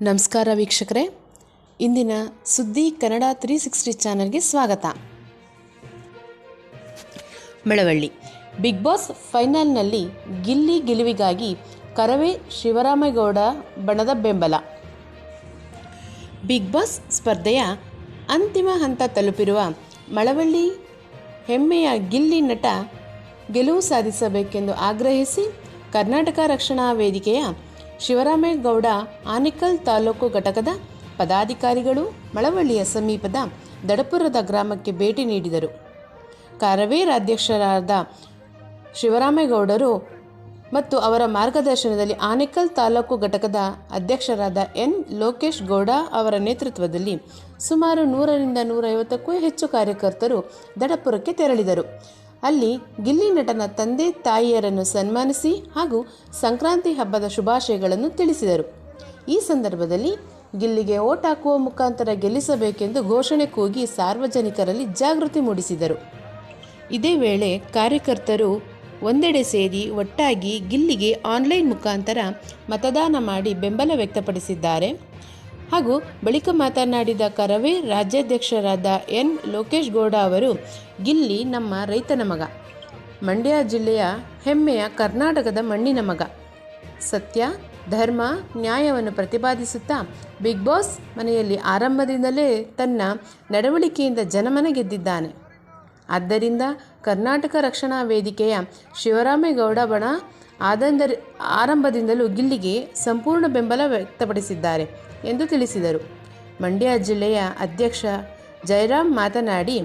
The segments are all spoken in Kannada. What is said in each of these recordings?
ನಮಸ್ಕಾರ ವೀಕ್ಷಕರೇ. ಇಂದಿನ ಸುದ್ದಿ ಕನ್ನಡ ತ್ರೀ ಸಿಕ್ಸ್ಟಿ ಚಾನಲ್ಗೆ ಸ್ವಾಗತ. ಮಳವಳ್ಳಿ. ಬಿಗ್ ಬಾಸ್ ಫೈನಲ್ನಲ್ಲಿ ಗಿಲ್ಲಿ ಗೆಲುವಿಗಾಗಿ ಕರವೇ ಶಿವರಾಮೇಗೌಡ ಬಣದ ಬೆಂಬಲ. ಬಿಗ್ ಬಾಸ್ ಸ್ಪರ್ಧೆಯ ಅಂತಿಮ ಹಂತ ತಲುಪಿರುವ ಮಳವಳ್ಳಿ ಹೆಮ್ಮೆಯ ಗಿಲ್ಲಿ ನಟ ಗೆಲುವು ಸಾಧಿಸಬೇಕೆಂದು ಆಗ್ರಹಿಸಿ ಕರ್ನಾಟಕ ರಕ್ಷಣಾ ವೇದಿಕೆಯ ಶಿವರಾಮೇಗೌಡ ಆನಿಕಲ್ ತಾಲೂಕು ಘಟಕದ ಪದಾಧಿಕಾರಿಗಳು ಮಳವಳ್ಳಿಯ ಸಮೀಪದ ದಡಪುರದ ಗ್ರಾಮಕ್ಕೆ ಭೇಟಿ ನೀಡಿದರು. ಕಾರವೇರ್ ಅಧ್ಯಕ್ಷರಾದ ಶಿವರಾಮೇಗೌಡರು ಮತ್ತು ಅವರ ಮಾರ್ಗದರ್ಶನದಲ್ಲಿ ಆನೇಕಲ್ ತಾಲೂಕು ಘಟಕದ ಅಧ್ಯಕ್ಷರಾದ ಎನ್ ಲೋಕೇಶ್ ಗೌಡ ಅವರ ನೇತೃತ್ವದಲ್ಲಿ ಸುಮಾರು ನೂರರಿಂದ ನೂರೈವತ್ತಕ್ಕೂ ಹೆಚ್ಚು ಕಾರ್ಯಕರ್ತರು ದಡಪುರಕ್ಕೆ ತೆರಳಿದರು. ಅಲ್ಲಿ ಗಿಲ್ಲಿ ನಟನ ತಂದೆ ತಾಯಿಯರನ್ನು ಸನ್ಮಾನಿಸಿ ಹಾಗೂ ಸಂಕ್ರಾಂತಿ ಹಬ್ಬದ ಶುಭಾಶಯಗಳನ್ನು ತಿಳಿಸಿದರು. ಈ ಸಂದರ್ಭದಲ್ಲಿ ಗಿಲ್ಲಿಗೆ ಓಟ್ ಹಾಕುವ ಮುಖಾಂತರ ಗೆಲ್ಲಿಸಬೇಕೆಂದು ಘೋಷಣೆ ಕೂಗಿ ಸಾರ್ವಜನಿಕರಲ್ಲಿ ಜಾಗೃತಿ ಮೂಡಿಸಿದರು. ಇದೇ ವೇಳೆ ಕಾರ್ಯಕರ್ತರು ಒಂದೆಡೆ ಸೇರಿ ಒಟ್ಟಾಗಿ ಗಿಲ್ಲಿಗೆ ಆನ್ಲೈನ್ ಮುಖಾಂತರ ಮತದಾನ ಮಾಡಿ ಬೆಂಬಲ ವ್ಯಕ್ತಪಡಿಸಿದ್ದಾರೆ. ಹಾಗೂ ಬಳಿಕ ಮಾತನಾಡಿದ ಕರವೇ ರಾಜ್ಯಾಧ್ಯಕ್ಷರಾದ ಎನ್. ಲೋಕೇಶ್ ಗೌಡ ಅವರು, ಗಿಲ್ಲಿ ನಮ್ಮ ರೈತನ ಮಗ. ಮಂಡ್ಯ ಜಿಲ್ಲೆಯ ಹೆಮ್ಮೆಯ ಕರ್ನಾಟಕದ ಮಣ್ಣಿನ ಮಗ. ಸತ್ಯ, ಧರ್ಮ, ನ್ಯಾಯವನ್ನು ಪ್ರತಿಪಾದಿಸುತ್ತಾ ಬಿಗ್ ಬಾಸ್ ಮನೆಯಲ್ಲಿ ಆರಂಭದಿಂದಲೇ ತನ್ನ ನಡವಳಿಕೆಯಿಂದ ಜನಮನ ಗೆದ್ದಿದ್ದಾನೆ. ಆದ್ದರಿಂದ ಕರ್ನಾಟಕ ರಕ್ಷಣಾ ವೇದಿಕೆಯ ಶಿವರಾಮೇಗೌಡ ಬಣ ಆದಂದರಿ, ಆರಂಭದಿಂದಲೂ ಗಿಲ್ಲಿಗೆ ಸಂಪೂರ್ಣ ಬೆಂಬಲ ವ್ಯಕ್ತಪಡಿಸಿದ್ದಾರೆ. ಎಂದು ತಿಳಿಸಿದರು. ಮಂಡ್ಯ ಜಿಲ್ಲೆಯ ಅಧ್ಯಕ್ಷ ಜಯರಾಮ್ ಮಾತನಾಡಿ,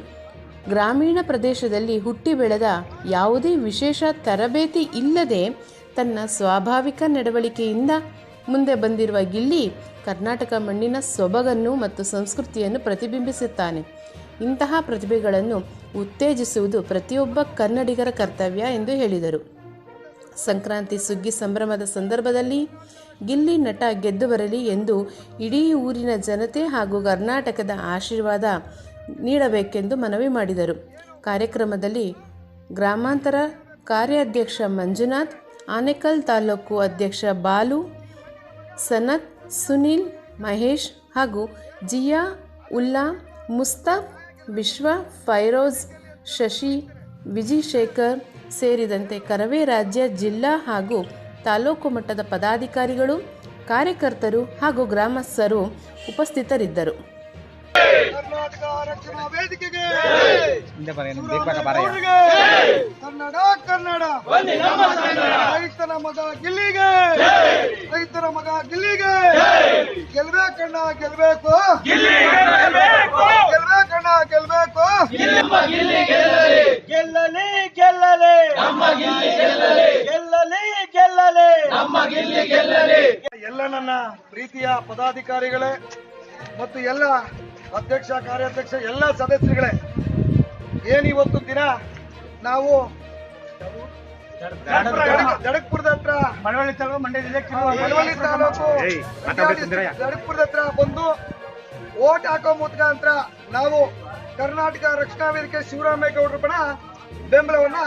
ಗ್ರಾಮೀಣ ಪ್ರದೇಶದಲ್ಲಿ ಹುಟ್ಟಿ ಬೆಳೆದ ಯಾವುದೇ ವಿಶೇಷ ತರಬೇತಿ ಇಲ್ಲದೆ ತನ್ನ ಸ್ವಾಭಾವಿಕ ನಡವಳಿಕೆಯಿಂದ ಮುಂದೆ ಬಂದಿರುವ ಗಿಲ್ಲಿ ಕರ್ನಾಟಕ ಮಣ್ಣಿನ ಸೊಬಗನ್ನು ಮತ್ತು ಸಂಸ್ಕೃತಿಯನ್ನು ಪ್ರತಿಬಿಂಬಿಸುತ್ತಾನೆ. ಇಂತಹ ಪ್ರತಿಭೆಗಳನ್ನು ಉತ್ತೇಜಿಸುವುದು ಪ್ರತಿಯೊಬ್ಬ ಕನ್ನಡಿಗರ ಕರ್ತವ್ಯ ಎಂದು ಹೇಳಿದರು. ಸಂಕ್ರಾಂತಿ ಸುಗ್ಗಿ ಸಂಭ್ರಮದ ಸಂದರ್ಭದಲ್ಲಿ ಗಿಲ್ಲಿ ನಟ ಗೆದ್ದು ಬರಲಿ ಎಂದು ಇಡೀ ಊರಿನ ಜನತೆ ಹಾಗೂ ಕರ್ನಾಟಕದ ಆಶೀರ್ವಾದ ನೀಡಬೇಕೆಂದು ಮನವಿ ಮಾಡಿದರು. ಕಾರ್ಯಕ್ರಮದಲ್ಲಿ ಗ್ರಾಮಾಂತರ ಕಾರ್ಯಾಧ್ಯಕ್ಷ ಮಂಜುನಾಥ್, ಆನೇಕಲ್ ತಾಲೂಕು ಅಧ್ಯಕ್ಷ ಬಾಲು, ಸನತ್, ಸುನೀಲ್, ಮಹೇಶ್ ಹಾಗೂ ಜಿಯಾ ಉಲ್ಲಾ, ಮುಸ್ತಾಫ್, ವಿಶ್ವ, ಫೈರೋಜ್, ಶಶಿ ವಿಜಿಶೇಖರ್ ಸೇರಿದಂತೆ ಕರವೇ ರಾಜ್ಯ ಜಿಲ್ಲಾ ಹಾಗೂ ತಾಲೂಕು ಮಟ್ಟದ ಪದಾಧಿಕಾರಿಗಳು ಕಾರ್ಯಕರ್ತರು ಹಾಗೂ ಗ್ರಾಮಸ್ಥರು ಉಪಸ್ಥಿತರಿದ್ದರು. ಕರ್ನಾಟಕ ರಕ್ಷಣಾ ವೇದಿಕೆಗೆ ಕನ್ನಡ ಕನ್ನಡ. ಮಗ ಗಿಲ್ಲಿಗೆ. ರೈತರ ಮಗ ಗಿಲ್ಲಿಗೆ. ಗೆಲ್ಬೇಕಣ್ಣ ಗೆಲ್ಬೇಕು. ಗೆಲ್ಬೇಕಣ್ಣ ಗೆಲ್ಬೇಕು? ಗೆಲ್ಲಲಿ. ಗೆಲ್ಲಲಿ ಗೆಲ್ಲಲಿ. ಗೆಲ್ಲಲಿ. ಎಲ್ಲ ನನ್ನ ಪ್ರೀತಿಯ ಪದಾಧಿಕಾರಿಗಳೇ ಮತ್ತು ಎಲ್ಲ ಅಧ್ಯಕ್ಷ ಕಾರ್ಯಾಧ್ಯಕ್ಷ ಎಲ್ಲ ಸದಸ್ಯರುಗಳೇ ಏನಿವತ್ತು ದಿನ? ನಾವು ಜಡಕ್- ಜಡಕ್ಪುರದ ಹತ್ರ ಮಳವಳ್ಳಿ ತಾಲೂಕು ಮಂಡ್ಯ ಜಿಲ್ಲೆ ಮಳವಳ್ಳಿ ತಾಲೂಕು. ಜಡಕ್ಪುರದ ಹತ್ರ ಬಂದು ಓಟ್ ಹಾಕೋ ಮುಖಾಂತರ ನಾವು ಕರ್ನಾಟಕ ರಕ್ಷಣಾ ವೇದಿಕೆ ಶಿವರಾಮೇಗೌಡರ ಬಣ ಬೆಂಬಲವನ್ನ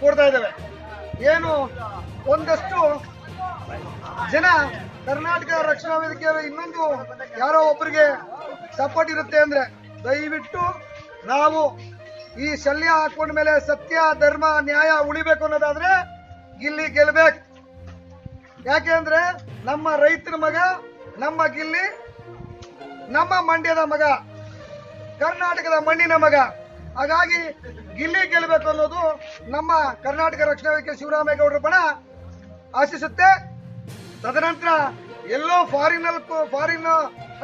ಕೊಡ್ತಾ ಇದ್ದೇವೆ. ಏನು, ಒಂದಷ್ಟು ಜನ ಕರ್ನಾಟಕ ರಕ್ಷಣಾ ವೇದಿಕೆಯ ಇನ್ನೊಂದು ಯಾರೋ ಒಬ್ಬರಿಗೆ ಸಪೋರ್ಟ್ ಇರುತ್ತೆ ಅಂದ್ರೆ ದಯವಿಟ್ಟು ನಾವು ಈ ಶಲ್ಯ ಹಾಕೊಂಡ ಮೇಲೆ ಸತ್ಯ, ಧರ್ಮ, ನ್ಯಾಯ ಉಳಿಬೇಕು ಅನ್ನೋದಾದ್ರೆ ಗಿಲ್ಲಿ ಗೆಲ್ಬೇಕು. ಯಾಕೆಂದ್ರೆ ನಮ್ಮ ರೈತರ ಮಗ, ನಮ್ಮ ಗಿಲ್ಲಿ, ನಮ್ಮ ಮಂಡ್ಯದ ಮಗ. ಕರ್ನಾಟಕದ ಮಣ್ಣಿನ ಮಗ. ಹಾಗಾಗಿ ಗಿಲ್ಲಿ ಗೆಲ್ಲಬೇಕು ಅನ್ನೋದು ನಮ್ಮ ಕರ್ನಾಟಕ ರಕ್ಷಣಾ ವೇದಿಕೆ ಶಿವರಾಮೇಗೌಡರ ಬಣ ಆಶಿಸುತ್ತೆ. ತದನಂತರ ಎಲ್ಲೋ ಫಾರಿನ್ ಫಾರಿನ್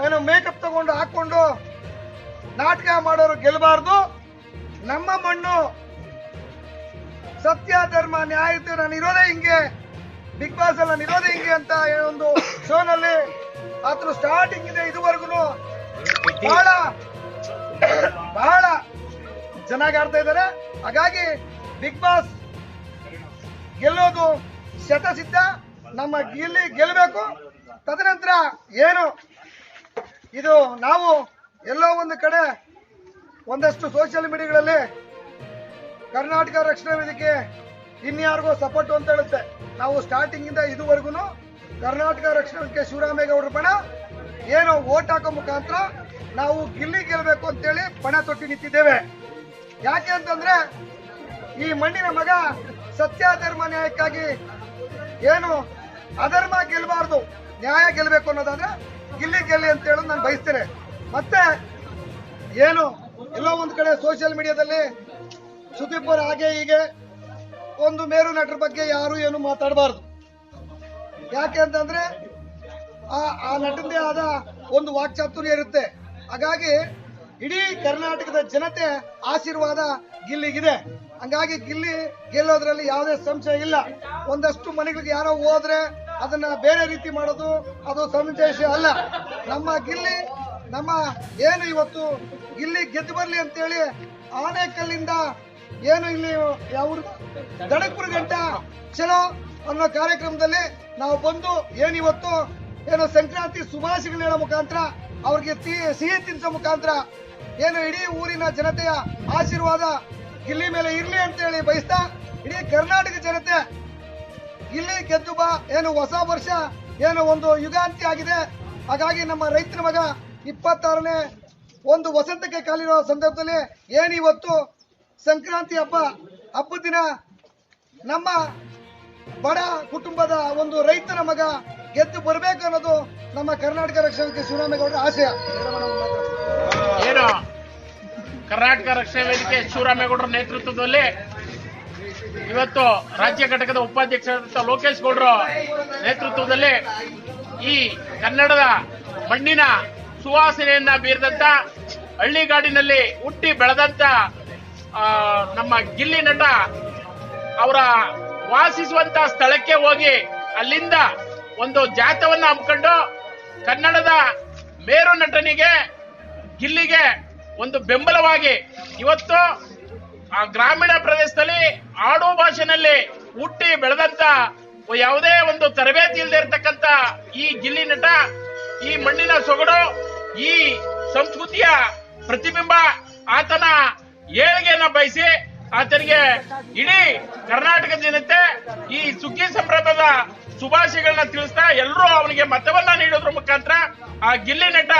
ಏನೋ ಮೇಕಪ್ ತಗೊಂಡು ಹಾಕೊಂಡು ನಾಟಕ ಮಾಡೋರು ಗೆಲ್ಲಬಾರ್ದು. ನಮ್ಮ ಮಣ್ಣು ಸತ್ಯ ಧರ್ಮ ನ್ಯಾಯತೆ ನಾನು ಇರೋದೇ ಹಿಂಗೆ. ಬಿಗ್ ಬಾಸ್ ಅಲ್ಲಿ ನಾನು ಇರೋದೇ ಹಿಂಗೆ ಅಂತ ಒಂದು ಶೋನಲ್ಲಿ ಆತನು ಸ್ಟಾರ್ಟಿಂಗ್ ಇದೆ ಇದುವರೆಗೂ. ಬಹಳ ಬಹಳ ಚೆನ್ನಾಗಿ ಆಡ್ತಾ ಇದ್ದಾರೆ. ಹಾಗಾಗಿ ಬಿಗ್ ಬಾಸ್ ಗೆಲ್ಲೋದು ಶತಸಿದ್ಧ. ನಮ್ಮ ಇಲ್ಲಿ ಗೆಲ್ಲಬೇಕು. ತದನಂತರ ಏನು? ಇದು ನಾವು ಎಲ್ಲೋ ಒಂದು ಕಡೆ ಒಂದಷ್ಟು ಸೋಷಿಯಲ್ ಮೀಡಿಯಾಗಳಲ್ಲಿ ಕರ್ನಾಟಕ ರಕ್ಷಣಾ ವೇದಿಕೆ ಇನ್ಯಾರಿಗೋ ಸಪೋರ್ಟ್ ಅಂತ ಹೇಳುತ್ತೆ. ನಾವು ಸ್ಟಾರ್ಟಿಂಗ್ ಇಂದ ಇದುವರೆಗೂ ಕರ್ನಾಟಕ ರಕ್ಷಣಾ ವೇದಿಕೆ ಶಿವರಾಮೇಗೌಡರ ಬಣ. ಏನು ಓಟ್ ಹಾಕೋ ಮುಖಾಂತರ ನಾವು ಗಿಲ್ಲಿ ಗೆಲ್ಲಬೇಕು ಅಂತೇಳಿ ಪಣ ತೊಟ್ಟಿ ನಿಂತಿದ್ದೇವೆ. ಯಾಕೆ ಅಂತಂದ್ರೆ ಈ ಮಣ್ಣಿನ ಮಗ ಸತ್ಯಾಧರ್ಮ ನ್ಯಾಯಕ್ಕಾಗಿ ಏನು ಅಧರ್ಮ ಗೆಲ್ಲಬಾರ್ದು, ನ್ಯಾಯ ಗೆಲ್ಲಬೇಕು ಅನ್ನೋದಾದ್ರೆ ಗಿಲ್ಲಿ ಗೆಲ್ಲಿ ಅಂತ ಹೇಳಿ ನಾನು ಬಯಸ್ತೇನೆ. ಮತ್ತೆ ಏನು ಎಲ್ಲೋ ಒಂದ್ ಕಡೆ ಸೋಷಿಯಲ್ ಮೀಡಿಯಾದಲ್ಲಿ ಸುದೀಪ್ ಹಾಗೆ ಹೀಗೆ ಒಂದು ಮೇರು ನಟರ ಬಗ್ಗೆ ಯಾರು ಏನು ಮಾತಾಡಬಾರ್ದು. ಯಾಕೆ ಅಂತಂದ್ರೆ ಆ ಆ ನಟಂದೇ ಆದ ಒಂದು ವಾಕ್ಚಾತುರ್ಯ ಇರುತ್ತೆ. ಹಾಗಾಗಿ ಇಡೀ ಕರ್ನಾಟಕದ ಜನತೆ ಆಶೀರ್ವಾದ ಗಿಲ್ಲಿಗಿದೆ. ಹಂಗಾಗಿ ಗಿಲ್ಲಿ ಗೆಲ್ಲೋದ್ರಲ್ಲಿ ಯಾವುದೇ ಸಂಶಯ ಇಲ್ಲ. ಒಂದಷ್ಟು ಮನೆಗಳಿಗೆ ಯಾರೋ ಹೋದ್ರೆ ಅದನ್ನ ಬೇರೆ ರೀತಿ ಮಾಡೋದು ಅದು ಸಂದೇಶ ಅಲ್ಲ. ನಮ್ಮ ಗಿಲ್ಲಿ, ನಮ್ಮ ಏನು ಇವತ್ತು ಗಿಲ್ಲಿ ಗೆದ್ದು ಬರ್ಲಿ ಅಂತೇಳಿ ಆನೆಕಲ್ಲಿಂದ ಏನು ಇಲ್ಲಿ ಯಾವ ದಡಕ್ಪುರ ಗಂಟ ಚಲೋ ಅನ್ನೋ ಕಾರ್ಯಕ್ರಮದಲ್ಲಿ ನಾವು ಬಂದು ಏನಿವತ್ತು? ಏನು ಸಂಕ್ರಾಂತಿ ಶುಭಾಶಯಗಳು ಮುಖಾಂತರ ಅವ್ರಿಗೆ ಸಿಹಿ ತಿನ್ಸೋ ಮುಖಾಂತರ ಏನು ಇಡೀ ಊರಿನ ಜನತೆಯ ಆಶೀರ್ವಾದ ಗಿಲ್ಲಿ ಮೇಲೆ ಇರ್ಲಿ ಅಂತೇಳಿ ಬಯಸ್ತಾ ಇಡೀ ಕರ್ನಾಟಕ ಜನತೆ ಇಲ್ಲಿ ಗೆದ್ದು ಬಾ, ಏನು ಹೊಸ ವರ್ಷ, ಏನು ಒಂದು ಯುಗಾಂತಿ ಆಗಿದೆ. ಹಾಗಾಗಿ ನಮ್ಮ ರೈತರ ಮಗ ಇಪ್ಪತ್ತಾರನೇ ಒಂದು ವಸಂತಕ್ಕೆ ಕಾಲಿರೋ ಸಂದರ್ಭದಲ್ಲಿ ಏನಿವತ್ತು ಸಂಕ್ರಾಂತಿ ಹಬ್ಬ, ಹಬ್ಬದ ದಿನ ನಮ್ಮ ಬಡ ಕುಟುಂಬದ ಒಂದು ರೈತನ ಮಗ ಗೆದ್ದು ಬರಬೇಕು ಅನ್ನೋದು ನಮ್ಮ ಕರ್ನಾಟಕ ರಕ್ಷಣಾ ಶಿವರಾಮೇಗೌಡರ ಆಶಯ ಏನು? ಕರ್ನಾಟಕ ರಕ್ಷಣಾ ವೇದಿಕೆ ಶಿವರಾಮೇಗೌಡರ ನೇತೃತ್ವದಲ್ಲಿ ಇವತ್ತು ರಾಜ್ಯ ಘಟಕದ ಉಪಾಧ್ಯಕ್ಷರಾದಂತಹ ಲೋಕೇಶ್ ಗೌಡರು ನೇತೃತ್ವದಲ್ಲಿ ಈ ಕನ್ನಡದ ಮಣ್ಣಿನ ಸುವಾಸನೆಯನ್ನ ಬೀರಿದಂತ ಹಳ್ಳಿಗಾಡಿನಲ್ಲಿ ಹುಟ್ಟಿ ಬೆಳೆದಂತ ನಮ್ಮ ಗಿಲ್ಲಿ ನಟ ಅವರ ವಾಸಿಸುವಂತ ಸ್ಥಳಕ್ಕೆ ಹೋಗಿ ಅಲ್ಲಿಂದ ಒಂದು ಜಾತವನ್ನ ಹಮ್ಮಿಕೊಂಡು ಕನ್ನಡದ ಮೇರು ನಟನಿಗೆ, ಗಿಲ್ಲಿಗೆ ಒಂದು ಬೆಂಬಲವಾಗಿ ಇವತ್ತು ಆ ಗ್ರಾಮೀಣ ಪ್ರದೇಶದಲ್ಲಿ ಆಡು ಭಾಷೆನಲ್ಲಿ ಹುಟ್ಟಿ ಬೆಳೆದಂತ ಯಾವುದೇ ಒಂದು ತರಬೇತಿ ಇಲ್ಲದೆ ಇರತಕ್ಕಂತ ಈ ಗಿಲ್ಲಿ ನಟ, ಈ ಮಣ್ಣಿನ ಸೊಗಡು, ಈ ಸಂಸ್ಕೃತಿಯ ಪ್ರತಿಬಿಂಬ ಆತನ ಏಳಿಗೆಯನ್ನ ಬಯಸಿ ಆತನಿಗೆ ಇಡೀ ಕರ್ನಾಟಕ ಜನತೆ ಈ ಸುಗ್ಗಿ ಸಂಭ್ರಮದ ಶುಭಾಶಯಗಳನ್ನ ತಿಳಿಸ್ತಾ ಎಲ್ಲರೂ ಅವನಿಗೆ ಮತವನ್ನ ನೀಡೋದ್ರ ಮುಖಾಂತರ ಆ ಗಿಲ್ಲಿ ನಟ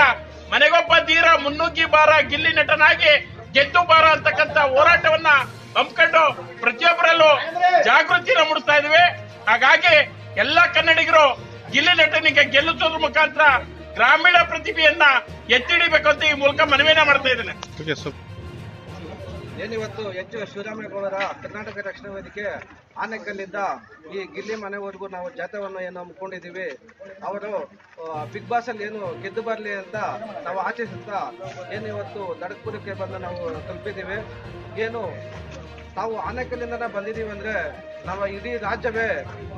ಮನೆಗೊಬ್ಬ ಧೀರ ಮುನ್ನುಗ್ಗಿ ಬಾರ ಗಿಲ್ಲಿ ನಟನಾಗಿ ಗೆದ್ದು ಬಾರ ಅಂತಕ್ಕಂತ ಹೋರಾಟವನ್ನ ಹಮ್ಮಿಕೊಂಡು ಪ್ರತಿಯೊಬ್ಬರಲ್ಲೂ ಜಾಗೃತಿನ ಮೂಡಿಸ್ತಾ ಇದ್ವಿ. ಹಾಗಾಗಿ ಎಲ್ಲ ಕನ್ನಡಿಗರು ಗಿಲ್ಲಿ ನಟನಿಗೆ ಗೆಲ್ಲಿಸೋದ್ರ ಮುಖಾಂತರ ಗ್ರಾಮೀಣ ಪ್ರತಿಭೆಯನ್ನ ಎತ್ತಿಡಿಬೇಕು ಅಂತ ಈ ಮೂಲಕ ಮನವಿಯನ್ನ ಮಾಡ್ತಾ ಇದ್ದೇನೆ. ಏನಿವತ್ತು ಹೆಚ್ಚು ಶಿವರಾಮೇಗೌಡರ ಕರ್ನಾಟಕ ರಕ್ಷಣಾ ವೇದಿಕೆ ಆನೆಕಲ್ಲಿಂದ ಈ ಗಿಲ್ಲಿ ಮನೆವರೆಗೂ ನಾವು ಜಾಥವನ್ನು ಏನು ಹಮ್ಮಿಕೊಂಡಿದ್ದೀವಿ. ಅವರು ಬಿಗ್ ಬಾಸ್ ಅಲ್ಲಿ ಏನು ಗೆದ್ದು ಬರಲಿ ಅಂತ ನಾವು ಆಚರಿಸುತ್ತಾ, ಏನು ಇವತ್ತು ದಡಕ್ಪುರಕ್ಕೆ ಬಂದು ನಾವು ತಲುಪಿದ್ದೀವಿ. ಏನು ನಾವು ಆನೆಕಲ್ಲಿಂದ ಬಂದಿದ್ದೀವಿ ಅಂದ್ರೆ ನಾವು ಇಡೀ ರಾಜ್ಯವೇ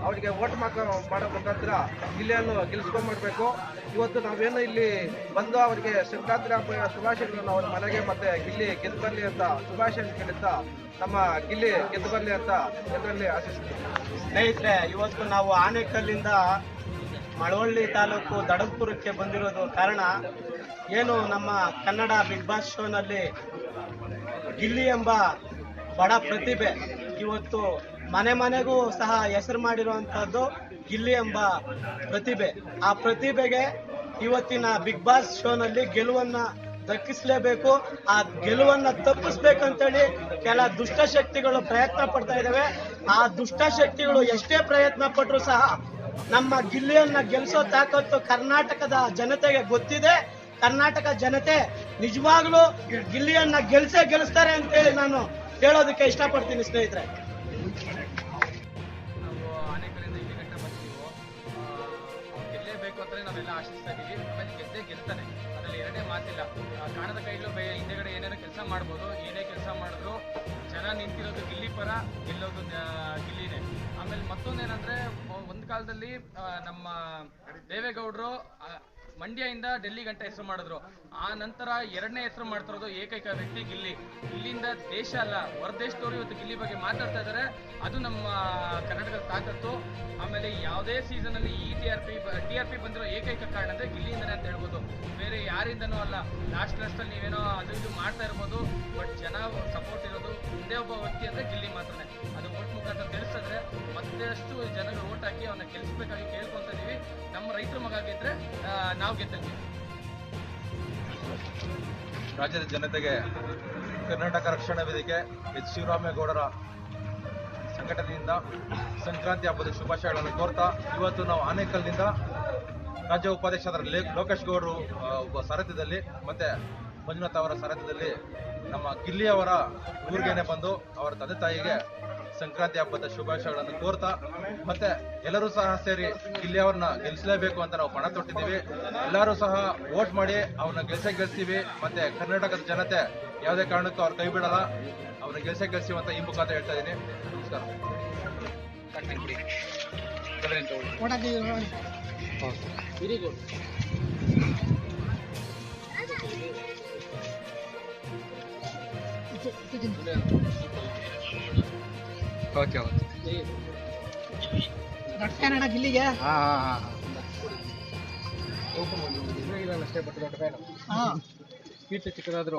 ಅವರಿಗೆ ಓಟ್ ಮಾಕ ಮಾಡೋ ಮುಖಾಂತರ ಜಿಲ್ಲೆಯನ್ನು ಗೆಲ್ಸ್ಕೊಂಡ್ಬಿಡ್ಬೇಕು. ಇವತ್ತು ನಾವೇನು ಇಲ್ಲಿ ಬಂದು ಅವರಿಗೆ ಸಂಕ್ರಾಂತಿ ಹಬ್ಬ ಶುಭಾಶಯಗಳನ್ನು ಅವ್ರ ಮನೆಗೆ ಮತ್ತೆ ಗಿಲ್ಲಿ ಗೆದ್ದು ಬರಲಿ ಅಂತ ಶುಭಾಶಯ ಕೇಳುತ್ತಾ ನಮ್ಮ ಗಿಲ್ಲಿ ಗೆದ್ದು ಬರಲಿ ಅಂತ ಎಲ್ಲರಲ್ಲಿ ಆಶಿಸ್ತೀವಿ ಸ್ನೇಹಿತರೆ, ಇವತ್ತು ನಾವು ಆನೇಕಲ್ಲಿಂದ ಮಳವಳ್ಳಿ ತಾಲೂಕು ದಡಂಪುರಕ್ಕೆ ಬಂದಿರೋದು ಕಾರಣ ಏನು ನಮ್ಮ ಕನ್ನಡ ಬಿಗ್ ಬಾಸ್ ಶೋನಲ್ಲಿ ಗಿಲ್ಲಿ ಎಂಬ ಬಡ ಪ್ರತಿಭೆ. ಇವತ್ತು ಮನೆ ಮನೆಗೂ ಸಹ ಹೆಸರು ಮಾಡಿರುವಂಥದ್ದು ಗಿಲ್ಲಿ ಎಂಬ ಪ್ರತಿಭೆ. ಆ ಪ್ರತಿಭೆಗೆ ಇವತ್ತಿನ ಬಿಗ್ ಬಾಸ್ ಶೋನಲ್ಲಿ ಗೆಲುವನ್ನ ದಕ್ಕಿಸಲೇಬೇಕು. ಆ ಗೆಲುವನ್ನ ತಪ್ಪಿಸ್ಬೇಕಂತೇಳಿ ಕೆಲ ದುಷ್ಟಶಕ್ತಿಗಳು ಪ್ರಯತ್ನ ಪಡ್ತಾ ಇದ್ದಾವೆ ಆ ದುಷ್ಟಶಕ್ತಿಗಳು ಎಷ್ಟೇ ಪ್ರಯತ್ನ ಪಟ್ಟರು ಸಹ ನಮ್ಮ ಗಿಲ್ಲಿಯನ್ನ ಗೆಲ್ಸೋ ತಾಕತ್ತು ಕರ್ನಾಟಕದ ಜನತೆಗೆ ಗೊತ್ತಿದೆ. ಕರ್ನಾಟಕ ಜನತೆ ನಿಜವಾಗ್ಲೂ ಗಿಲ್ಲಿಯನ್ನ ಗೆಲ್ಸೇ ಗೆಲ್ಲಿಸ್ತಾರೆ ಅಂತೇಳಿ ನಾನು ಹೇಳೋದಕ್ಕೆ ಇಷ್ಟಪಡ್ತೀನಿ ಸ್ನೇಹಿತರೆ. ಗೆಲ್ಲೇಬೇಕು ಅಂತಲೇ ನಾವೆಲ್ಲ ಆಶಿಸ್ತಾ ಇದ್ದೀವಿ. ಆಮೇಲೆ ಗೆದ್ದೇ ಗೆಲ್ತಾನೆ. ಅದರಲ್ಲಿ ಎರಡೇ ಮಾತಿಲ್ಲ. ಕಾಣದ ಕೈಗಳು ಬೈ, ಹಿಂದೆಗಡೆ ಏನೇನೋ ಕೆಲಸ ಮಾಡ್ಬೋದು. ಏನೇ ಕೆಲಸ ಮಾಡಿದ್ರು ಜನ ನಿಂತಿರೋದು ಗಿಲ್ಲಿ ಪರ, ಗೆಲ್ಲೋದು ಗಿಲ್ಲಿನೇ. ಆಮೇಲೆ ಮತ್ತೊಂದೇನಂದ್ರೆ, ಒಂದು ಕಾಲದಲ್ಲಿ ನಮ್ಮ ದೇವೇಗೌಡರು ಮಂಡ್ಯದಿಂದ ಡೆಲ್ಲಿ ಗಂಟೆ ಹೆಸರು ಮಾಡಿದ್ರು. ಆ ನಂತರ ಎರಡನೇ ಹೆಸರು ಮಾಡ್ತಿರೋದು ಏಕೈಕ ವ್ಯಕ್ತಿ ಗಿಲ್ಲಿ. ಇಲ್ಲಿಂದ ದೇಶ ಅಲ್ಲ, ಹೊರದೇಶದವರು ಇವತ್ತು ಗಿಲ್ಲಿ ಬಗ್ಗೆ ಮಾತಾಡ್ತಾ ಇದ್ದಾರೆ ಅದು ನಮ್ಮ ಕರ್ನಾಟಕದ ತಾಕತ್ತು. ಆಮೇಲೆ ಯಾವುದೇ ಸೀಸನ್ ಅಲ್ಲಿ ಈ T R P T R P ಬಂದಿರೋ ಏಕೈಕ ಕಾರಣ ಅಂದ್ರೆ ಗಿಲ್ಲಿಯಿಂದನೇ ಅಂತ ಹೇಳ್ಬೋದು. ಬೇರೆ ಯಾರಿಂದನೂ ಅಲ್ಲ ಲಾಸ್ಟ್ ಲಾಸ್ಟ್ ಅಲ್ಲಿ ನೀವೇನೋ ಅದು ಇದು ಮಾಡ್ತಾ ಇರ್ಬೋದು ಬಟ್ ಜನ ಸಪೋರ್ಟ್ ಇರೋದು ಒಂದೇ ಒಬ್ಬ ವ್ಯಕ್ತಿ ಅಂದ್ರೆ ಗಿಲ್ಲಿ ಮಾತ್ರನೇ. ಅದು ಓಟ್ ಮುಖಾಂತರ ತಿಳಿಸಿದ್ರೆ ಮತ್ತಷ್ಟು ಜನಗಳು ಓಟ್ ಹಾಕಿ ಅವನ್ನ ಗೆಲ್ಲಿಸ್ಬೇಕಾಗಿ ಕೇಳ್ಕೊಂತ ಇದೀವಿ. ನಮ್ಮ ರೈತರ ಮಗ ಗೆದ್ರೆ ನಾವು ಗೆದ್ದಂಗೆ ರಾಜ್ಯದ ಜನತೆಗೆ ಕರ್ನಾಟಕ ರಕ್ಷಣಾ ವೇದಿಕೆ ಎಚ್ ಶಿವರಾಮೇಗೌಡರ ಸಂಘಟನೆಯಿಂದ ಸಂಕ್ರಾಂತಿ ಹಬ್ಬದ ಶುಭಾಶಯಗಳನ್ನು ಕೋರ್ತಾ, ಇವತ್ತು ನಾವು ಆನೇಕಲ್ನಿಂದ ರಾಜ್ಯ ಉಪಾಧ್ಯಕ್ಷರಾದ ಲೋಕೇಶ್ ಗೌಡರು ಒಬ್ಬ ಸಾರಥ್ಯದಲ್ಲಿ ಮತ್ತೆ ಮಂಜುನಾಥ್ ಅವರ ಸಾರಥ್ಯದಲ್ಲಿ ನಮ್ಮ ಗಿಲ್ಲಿಯವರ ಊರಿಗೇನೆ ಬಂದು ಅವರ ತಂದೆ ತಾಯಿಗೆ ಸಂಕ್ರಾಂತಿ ಹಬ್ಬದ ಶುಭಾಶಯಗಳನ್ನು ಕೋರ್ತಾ ಮತ್ತೆ ಎಲ್ಲರೂ ಸಹ ಸೇರಿ ಇಲ್ಲಿ ಅವ್ರನ್ನ ಗೆಲ್ಲಿಸಲೇಬೇಕು ಅಂತ ನಾವು ಪಣ ತೊಟ್ಟಿದ್ದೀವಿ. ಎಲ್ಲರೂ ಸಹ ವೋಟ್ ಮಾಡಿ ಅವ್ರನ್ನ ಗೆಲ್ಸೇ ಗೆಲ್ಸ್ತೀವಿ. ಮತ್ತೆ ಕರ್ನಾಟಕದ ಜನತೆ ಯಾವುದೇ ಕಾರಣಕ್ಕೂ ಅವ್ರು ಕೈ ಬಿಡಲ್ಲ. ಅವ್ರನ್ನ ಗೆಲ್ಸೇ ಗೆಲ್ಸ್ತೀವಿ ಅಂತ ಈ ಮುಖಾಂತರ ಹೇಳ್ತಾ ಇದ್ದೀನಿ. ನಮಸ್ಕಾರ. Thank ಗುಡ್ ಓಕೆ ಓಕೆ ಹಾ ಹಾ ಹಾ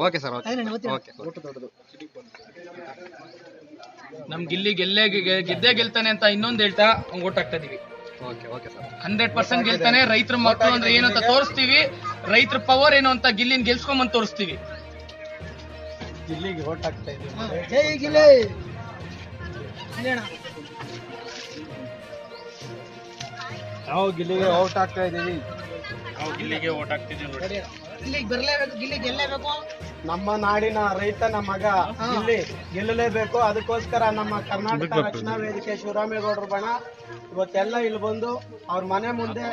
ಓಕೆ ಸರ್ ಓಕೆ. ಓಕೆ ನಮ್ ಗಿಲ್ಲಿ ಗೆಲ್ಲೇ ಗೆದ್ದೇ ಗೆಲ್ತಾನೆ ಅಂತ ಇನ್ನೊಂದು ಹೇಳ್ತಾ ಓಟ್ ಹಾಕ್ತಾ ಇದೀವಿ. Okay okay sir. Hundred percent ಗೆಲ್ತಾನೆ ರೈತರ ಮಕ್ಕಳು ಅಂದ್ರೆ ಏನು ಅಂತ ತೋರಿಸ್ತೀವಿ. ರೈತರ ಪವರ್ ಏನು ಅಂತ ಗಿಲ್ಲಿನ ಗೆಲ್ಸ್ಕೊಂಬಂದ್ ತೋರಿಸ್ತೀವಿ. ನಾವು ಗಿಲ್ಲಿಗೆ ಔಟ್ ಆಗ್ತಾ ಇದ್ದೀವಿ. ನಾವು ಗಿಲ್ಲಿಗೆ ಓಟ್ ಹಾಕ್ತಿದ್ದೀವಿ ನೋಡಿ. ನಮ್ಮ ನಾಡಿನ ರೈತನ ಮಗ ಇಲ್ಲಿ ಗೆಲ್ಲಲೇಬೇಕು. ಅದಕ್ಕೋಸ್ಕರ ನಮ್ಮ ಕರ್ನಾಟಕ ರಕ್ಷಣಾ ವೇದಿಕೆ ಶಿವರಾಮೇಗೌಡರು ಬಣ ಇವತ್ತೆಲ್ಲ ಇಲ್ಲಿ ಬಂದು ಅವ್ರ ಮನೆ ಮುಂದೆ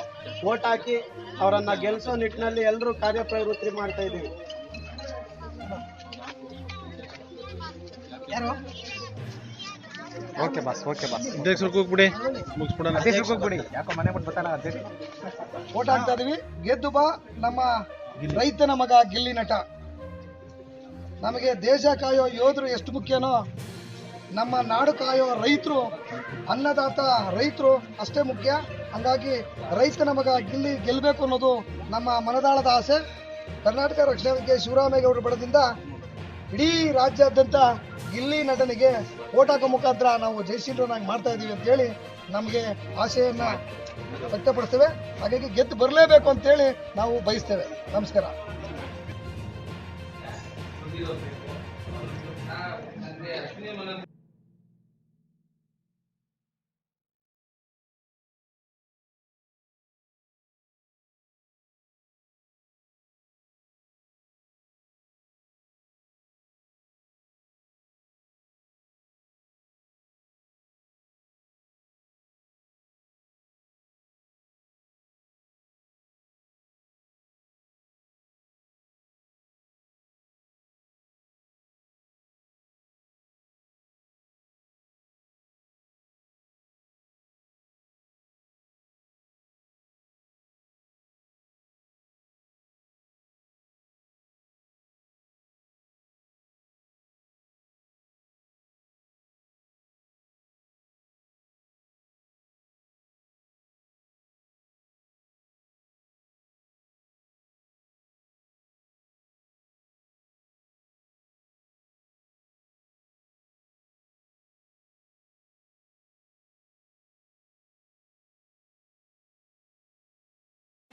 ಓಟ್ ಹಾಕಿ ಅವರನ್ನ ಗೆಲ್ಸೋ ನಿಟ್ಟಿನಲ್ಲಿ ಎಲ್ಲರೂ ಕಾರ್ಯಪ್ರವೃತ್ತಿ ಮಾಡ್ತಾ ಇದೀವಿ ಓಕೆ ಬಾಸ್ ಓಕೆ ಬಾಸ್. ಅಧ್ಯಕ್ಷರಿಗೆ ಹೋಗ್ಬಿಡಿ. ಮುಗಿಸ್ಬಿಡೋಣ. ಅಧ್ಯಕ್ಷರಿಗೆ ಹೋಗ್ಬಿಡಿ. ಯಾಕೋ ಮನೆ ಬಿಟ್ಟು ಬರ್ತಾನ ಅಧ್ಯಕ್ಷ. ಓಟ್ ಹಾಕ್ತಾ ಇದೀವಿ. ಗೆದ್ದು ಬಾ ನಮ್ಮ ರೈತನ ಮಗ ಗಿಲ್ಲಿ ನಟ. ನಮಗೆ ದೇಶ ಕಾಯೋ ಯೋಧರು ಎಷ್ಟು ಮುಖ್ಯನೋ ನಮ್ಮ ನಾಡು ಕಾಯೋ ರೈತರು ಅನ್ನದಾತ ರೈತರು ಅಷ್ಟೇ ಮುಖ್ಯ. ಹಂಗಾಗಿ ರೈತನ ಮಗ ಗಿಲ್ಲಿ ಗೆಲ್ಲಬೇಕು ಅನ್ನೋದು ನಮ್ಮ ಮನದಾಳದ ಆಸೆ. ಕರ್ನಾಟಕ ರಕ್ಷಣಾ ವೇದಿಕೆ ಶಿವರಾಮೇಗೌಡರ ಬಡದಿಂದ ಇಡೀ ರಾಜ್ಯಾದ್ಯಂತ ಗಿಲ್ಲಿ ನಟನಿಗೆ ಓಟ್ ಹಾಕೋ ಮುಖಾಂತರ ನಾವು ಜಯಶೀಲರನ್ನಾಗಿ ಮಾಡ್ತಾ ಇದ್ದೀವಿ ಅಂತೇಳಿ ನಮಗೆ ಆಶೆಯನ್ನು ವ್ಯಕ್ತಪಡಿಸ್ತೇವೆ. ಹಾಗಾಗಿ ಗೆದ್ದು ಬರಲೇಬೇಕು ಅಂತೇಳಿ ನಾವು ಬಯಸ್ತೇವೆ. ನಮಸ್ಕಾರ.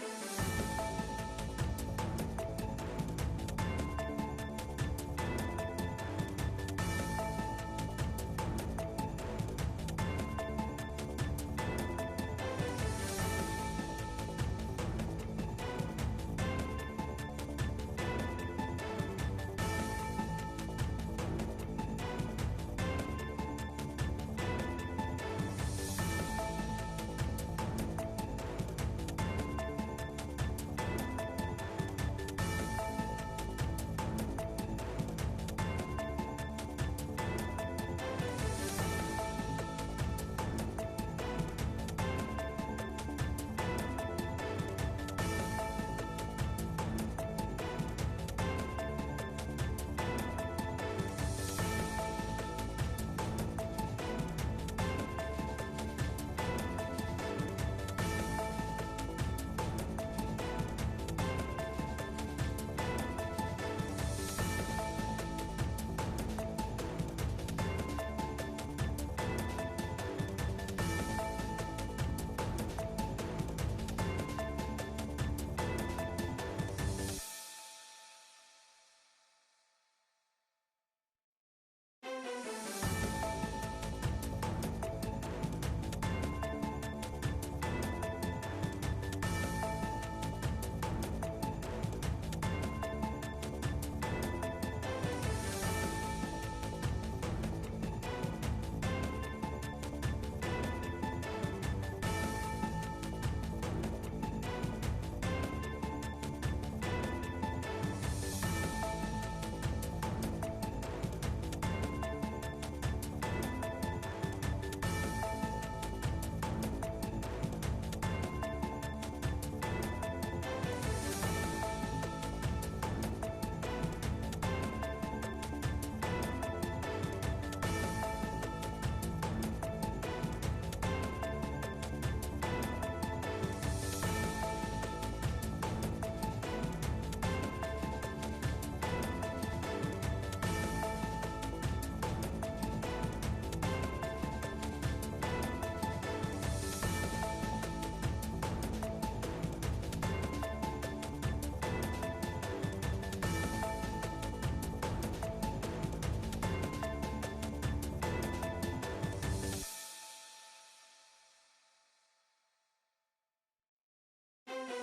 Bye.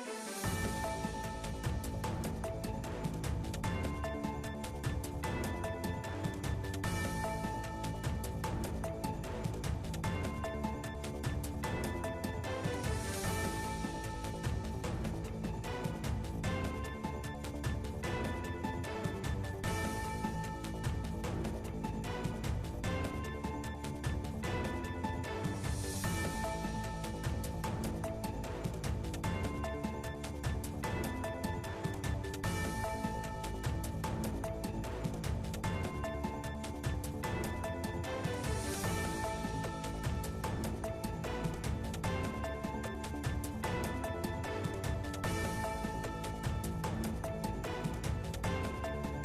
Bye.